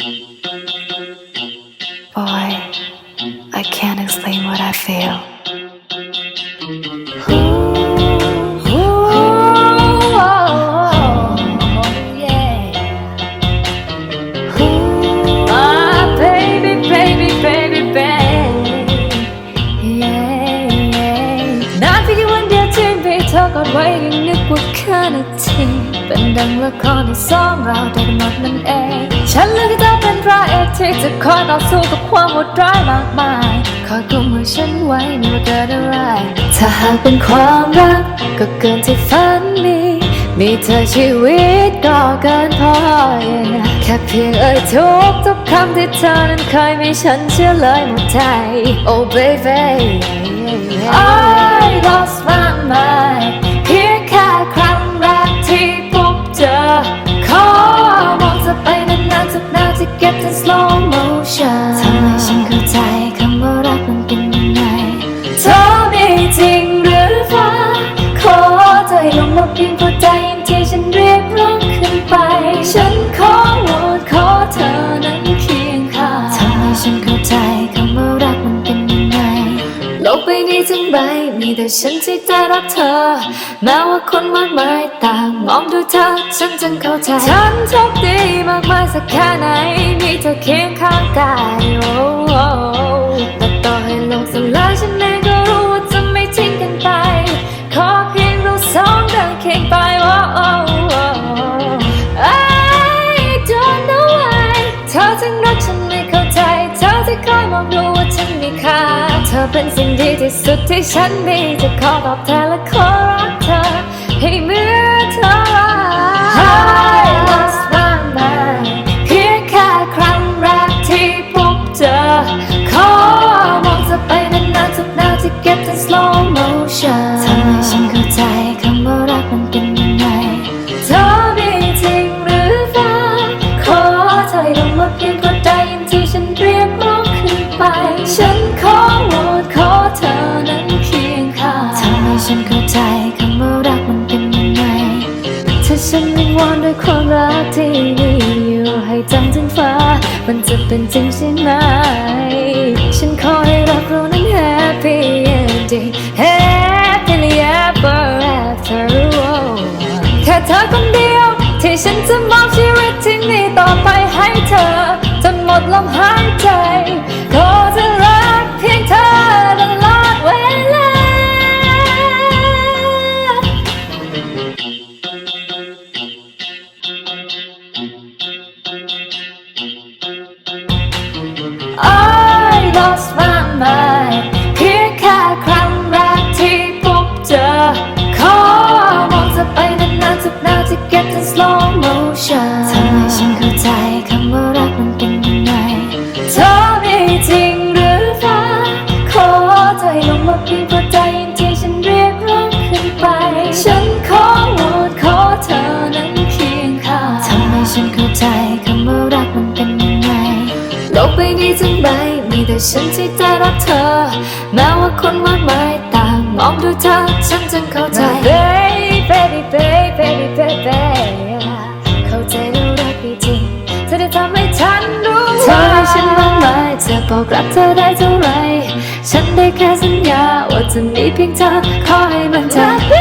Boy, I can't explain what I feel. ไว้ยังนึกว่าแค่นาทีเป็นดังละครที่สองเราได้กำหนดมันเอง ฉันเลือกที่จะเป็นพระเอกที่จะคอยต่อสู้กับความโหดร้ายมากมายคอยกุมมือฉันไว้ไม่ว่าเกิดอะไร ถ้าหากเป็นความรักก็เกินที่ฝันมี มีเธอชีวิตก็เกินพอ yeah แค่เพียงเอ่ยทุกทุกคำที่เธอนั้นเคยมีฉันเชื่อเลยหมดใจ Oh baby I lost my mind ใบ มีแต่ฉันที่ได้รักเธอ แม้ว่าคนมากมายต่างมองดูเธอ ฉันจึงเข้าใจ ฉันโชคดีมากมายสักแค่ไหน มีเธอเคียงข้างกายโอ้โอ้แต่ต่อให้โลกสลายฉันเองก็รู้ว่าจะไม่ทิ้งกันไป ขอเพียงเราสองเดินเคียงไปโอ้โอ้โอ้ I don't know why เธอจึงรักฉันไม่เข้าใจ เธอที่คอยมองดูว่าฉันมีค่า เป็นสิ่งดีที่สุดที่ฉันมีจะขอตอบแทนและขอรักเธอให้เมื่อเธอ I lost my mind เพียงแค่ครั้งแรกที่พบเจอขอมองเธอไปนานๆสักนาที get in slow motion ทำให้ฉันเข้าใจคำว่ารักมันเป็นยังไงเธอมีจริงหรือฟ้าขอเธอให้ลงมาเพียงพอใจอย่งที่ฉันเรียกร้องขึ้นไป ฉันขอ อนด้วยความรักที่มีอยู่ให้จำถึงฟ้า มันจะเป็นจริงใช่ไหม ฉันขอให้รักเรานั้นแฮปปี้เอนดิ้ง แต่ฉันที่ได้รักเธอ แม้ว่าคนมากมายต่างมองดูเธอฉันจึงเข้าใจ baby baby baby baby เข้าใจแล้วรักจริงเธอได้ทำให้ฉันรู้เธอให้ฉันมากมายจะบอกรักเธอได้เท่าไหรฉันได้แค่สัญญาว่าจะมีเพียงเธอขอให้มันเธอ